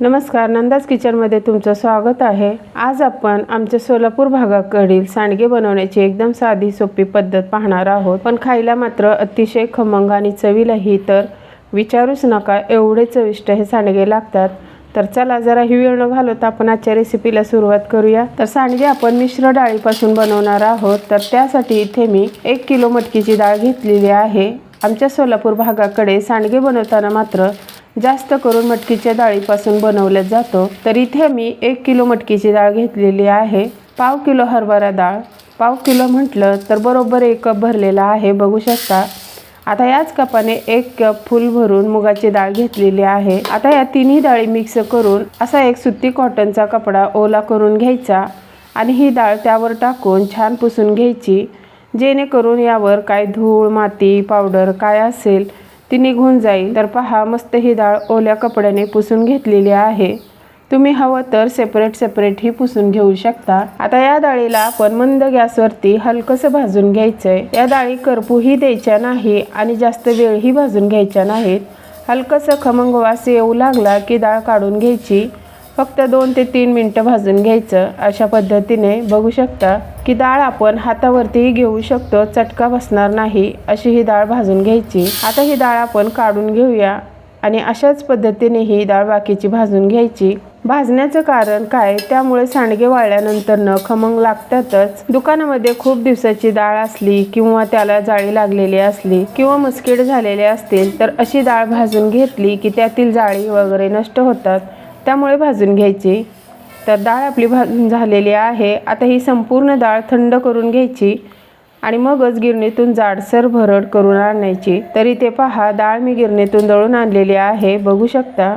नमस्कार नंदाज किचनमध्ये तुमचं स्वागत आहे. आज आपण आमच्या सोलापूर भागाकडील सांडगे बनवण्याची एकदम साधी सोपी पद्धत पाहणार आहोत. पण खायला मात्र अतिशय खमंग आणि चवीलाही तर विचारूच नका एवढे चविष्ट हे सांडगे लागतात. तर चला जरा ही वेळ न घालवता आपण आजच्या रेसिपीला सुरुवात करूया. तर सांडगे आपण मिश्र डाळीपासून बनवणार आहोत. तर त्यासाठी इथे मी एक किलो मटकीची डाळ घेतलेली आहे. आमच्या सोलापूर भागाकडे सांडगे बनवताना मात्र जास्त करून मटकीच्या डाळीपासून बनवलं जातो. तर इथे मी एक किलो मटकीची डाळ घेतलेली आहे. पाव किलो हरभरा डाळ. पाव किलो म्हटलं तर बरोबर एक कप भरलेला आहे बघू शकता. आता याच कपाने एक कप फुल भरून मुगाची डाळ घेतलेली आहे. आता या तिन्ही डाळी मिक्स करून असा एक सुती कॉटनचा कपडा ओला करून घ्यायचा आणि ही डाळ त्यावर टाकून छान पुसून घ्यायची. जेणेकरून यावर काय धूळ माती पावडर काय असेल ती निघून जाईल. तर पहा मस्त ही डाळ ओल्या कपड्याने पुसून घेतलेली आहे. तुम्ही हवं तर सेपरेट सेपरेट ही पुसून घेऊ शकता. आता या डाळीला आपण मंद गॅसवरती हलकंसं भाजून घ्यायचंय. या डाळी करपूही द्यायच्या नाही आणि जास्त वेळही भाजून घ्यायच्या नाहीत. हलकंसं खमंग वास येऊ लागला की डाळ काढून घ्यायची. फक्त दोन ते तीन मिनटं भाजून घ्यायचं. अशा पद्धतीने बघू शकता की डाळ आपण हातावरतीही घेऊ शकतो चटका बसणार नाही अशी ही डाळ भाजून घ्यायची. आता ही डाळ आपण काढून घेऊया आणि अशाच पद्धतीने ही डाळ बाकीची भाजून घ्यायची. भाजण्याचं कारण काय? त्यामुळे सांडगे वाळल्यानंतर न खमंग लागतातच. दुकानामध्ये खूप दिवसाची डाळ असली किंवा त्याला जाळी लागलेली असली किंवा मुसकिड झालेले असतील तर अशी डाळ भाजून घेतली की त्यातील जाळी वगैरे नष्ट होतात. त्यामुळे भाजून घ्यायची. तर डाळ आपली भाजून झालेली आहे. आता ही संपूर्ण डाळ थंड करून घ्यायची आणि मगच गिरणीतून जाडसर भरड करून आणायची. तरी ते पहा डाळ मी गिरणीतून दळून आणलेली आहे. बघू शकता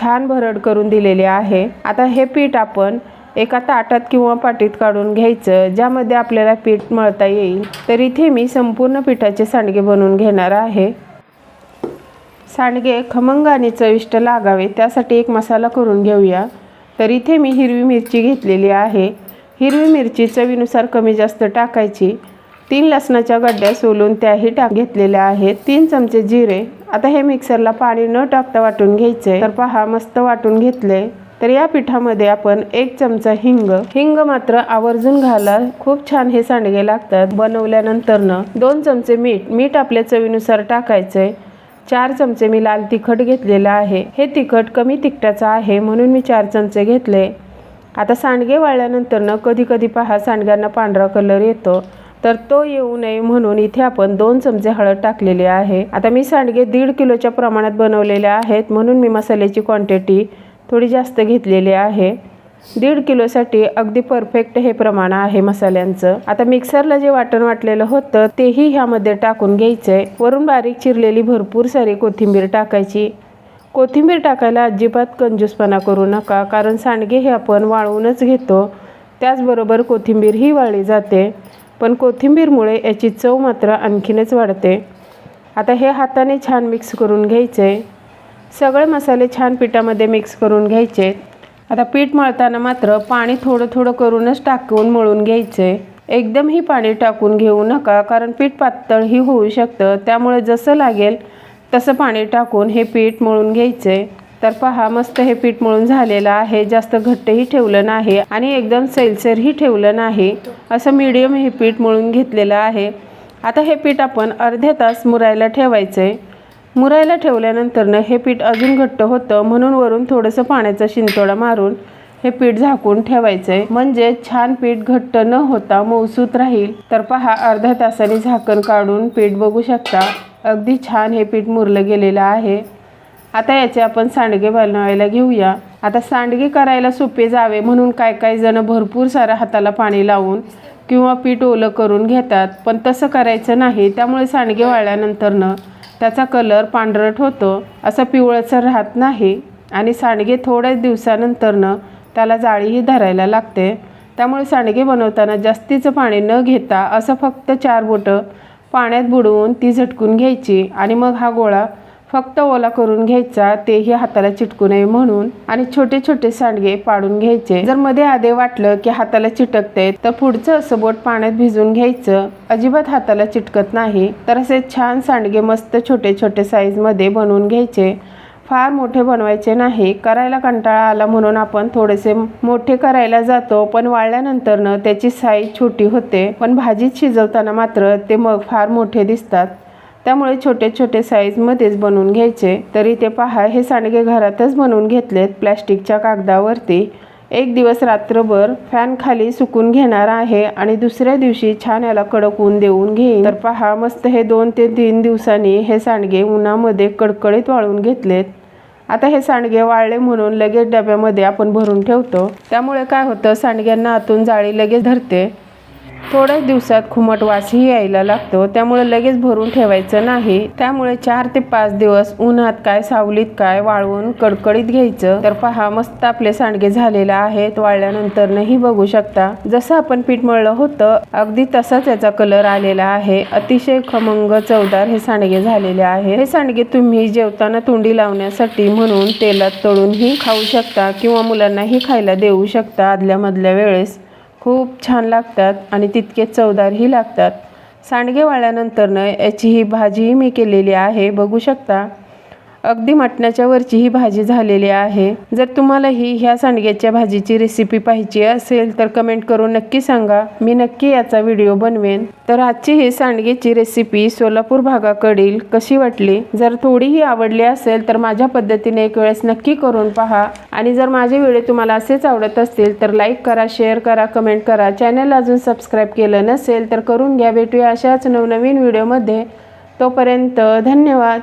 छान भरड करून दिलेली आहे. आता हे पीठ आपण एका ताटात किंवा पाटीत काढून घ्यायचं ज्यामध्ये आपल्याला पीठ मळता येईल. तर इथे मी संपूर्ण पिठाचे सांडगे बनवून घेणार आहे. सांडगे खमंग आणि चविष्ट लागावे त्यासाठी एक मसाला करून घेऊया. तर इथे मी हिरवी मिरची घेतलेली आहे. हिरवी मिरची चवीनुसार कमी जास्त टाकायची. तीन लसणाच्या गड्ड्या सोलून त्याही टाक घेतलेल्या आहेत. तीन चमचे जिरे. आता हे मिक्सरला पाणी न टाकता वाटून घ्यायचे. तर पहा मस्त वाटून घेतले. तर या पिठामध्ये आपण एक चमचा हिंग. हिंग मात्र आवर्जून घाला खूप छान हे सांडगे लागतात. बनवल्यानंतरनं दोन चमचे मीठ. मीठ आपल्या चवीनुसार टाकायचंय. चार चमचे मी लाल तिखट घेतलेलं आहे. हे तिखट कमी तिखटाचं आहे म्हणून मी चार चमचे घेतले. आता सांडगे वाळल्यानंतर न कधी कधी पहा सांडग्यांना पांढरा कलर येतो. तर तो येऊ नये म्हणून इथे आपण दोन चमचे हळद टाकलेली आहे. आता मी सांडगे दीड किलोच्या प्रमाणात बनवलेले आहेत म्हणून मी मसाल्याची क्वांटिटी थोडी जास्त घेतलेली आहे. दीड किलोसाठी अगदी परफेक्ट हे प्रमाण आहे मसाल्यांचं. आता मिक्सरला जे वाटण वाटलेलं होतं तेही ह्यामध्ये टाकून घ्यायचंय. वरून बारीक चिरलेली भरपूर सारी कोथिंबीर टाकायची. कोथिंबीर टाकायला अजिबात कंजूसपणा करू नका कारण सांडगे हे आपण वाळवूनच घेतो. त्याचबरोबर कोथिंबीर ही वाळली जाते पण कोथिंबीरमुळे याची चव मात्र आणखीनच वाढते. आता हे हाताने छान मिक्स करून घ्यायचे सगळे मसाले छान पिठामध्ये मिक्स करून घ्यायचे आता पीठ मळताना मात्र पाणी थोडं थोडं करूनच टाकून मळून घ्यायचे. एकदमही पाणी टाकून घेऊ नका कारण पीठ पातळही होऊ शकतं. त्यामुळे जसं लागेल तसं पाणी टाकून हे पीठ मळून घ्यायचं. आहे तर पहा मस्त हे पीठ मळून झालेलं आहे. जास्त घट्टही ठेवलं नाही आणि एकदम सैलसरही ठेवलं नाही. असं मीडियम हे पीठ मळून घेतलेलं आहे. आता हे पीठ आपण अर्ध्या तास मुरायला ठेवायचं आहे मुरायला ठेवल्यानंतरनं हे पीठ अजून घट्ट होतं म्हणून वरून थोडंसं पाण्याचा शिंतोडा मारून हे पीठ झाकून ठेवायचं आहे म्हणजे छान पीठ घट्ट न होता मौसूत राहील. तर पहा अर्ध्या तासाने झाकण काढून पीठ बघू शकता. अगदी छान हे पीठ मुरलं गेलेलं आहे. आता याचे आपण सांडगे बनवायला घेऊया. आता सांडगे करायला सोपे जावे म्हणून काय काय जण भरपूर सारं हाताला पाणी लावून किंवा पीठ ओलं करून घेतात. पण तसं करायचं नाही. त्यामुळे सांडगे वाळल्यानंतरनं त्याचा कलर पांढरट होतो. असं पिवळसर राहत नाही आणि सांडगे थोड्याच दिवसानंतरनं त्याला जाळीही धरायला लागते. त्यामुळे सांडगे बनवताना जास्तीचं पाणी न घेता असं फक्त चार बोटं पाण्यात बुडवून ती झटकून घ्यायची आणि मग हा गोळा फक्त ओला करून घ्यायचा तेही हाताला चिटकू नये म्हणून आणि छोटे छोटे सांडगे पाडून घ्यायचे. जर मध्ये आधे वाटलं की हाताला चिटकते तर पुढचं असं बोट पाण्यात भिजून घ्यायचं. अजिबात हाताला चिटकत नाही तर असे छान सांडगे मस्त छोटे छोटे साईजमध्ये बनवून घ्यायचे. फार मोठे बनवायचे नाही करायला कंटाळा आला म्हणून आपण थोडेसे मोठे करायला जातो पण वाळल्यानंतरनं त्याची साईज छोटी होते. पण भाजीत शिजवताना मात्र ते मग फार मोठे दिसतात. त्यामुळे छोटे छोटे साईजमध्येच बनवून घ्यायचे. तरी ते पहा हे सांडगे घरातच बनवून घेतलेत प्लॅस्टिकच्या कागदावरती. एक दिवस रात्रभर फॅन खाली सुकून घेणार आहे आणि दुसऱ्या दिवशी छान याला कडक ऊन देऊन घेईन. तर पहा मस्त हे दोन ते तीन दिवसांनी हे सांडगे उन्हामध्ये कडकडीत वाळून घेतलेत. आता हे सांडगे वाळले म्हणून लगेच डब्यामध्ये आपण भरून ठेवतो. त्यामुळे काय होतं सांडग्यांना आतून जाळी लगेच धरते. थोड्याच दिवसात खुमट वासही यायला लागतो. त्यामुळे लगेच भरून ठेवायचं नाही. त्यामुळे चार ते पाच दिवस उन्हात काय सावलीत काय वाळवून कडकडीत घ्यायचं. तर पहा मस्त आपले सांडगे झालेले आहेत. वाळल्यानंतर नाही बघू शकता. जसं आपण पीठ मळलं होतं अगदी तसाच याचा कलर आलेला आहे. अतिशय खमंग चवदार हे सांडगे झालेले आहे हे सांडगे तुम्ही जेवताना तोंडी लावण्यासाठी म्हणून तेलात तळूनही खाऊ शकता किंवा मुलांनाही खायला देऊ शकता आदल्या मधल्या वेळेस. खूप छान लागतात आणि तितके चवदारही लागतात. सांडगे वाळल्यानंतरनं याची ही भाजीही मी केलेली आहे. बघू शकता. अगदी मटणाच्या वरची ही भाजी झालेली आहे. जर तुम्हाला ही ह्या सांडग्याच्या भाजीची रेसिपी पाहिजे असेल तर कमेंट करून नक्की सांगा. मी नक्की याचा व्हिडिओ बनवेन. तर आजची ही सांडगेची रेसिपी सोलापूर भागाकडील कशी वाटली? जर थोडीही आवडली असेल तर माझ्या पद्धतीने एक वेळेस नक्की करून पहा. आणि जर माझे व्हिडिओ तुम्हाला असेच आवडत असतील तर लाईक करा शेअर करा कमेंट करा. चॅनल अजून सबस्क्राईब केलं नसेल तर करून घ्या. भेटूया अशाच नवनवीन व्हिडिओमध्ये तोपर्यंत धन्यवाद.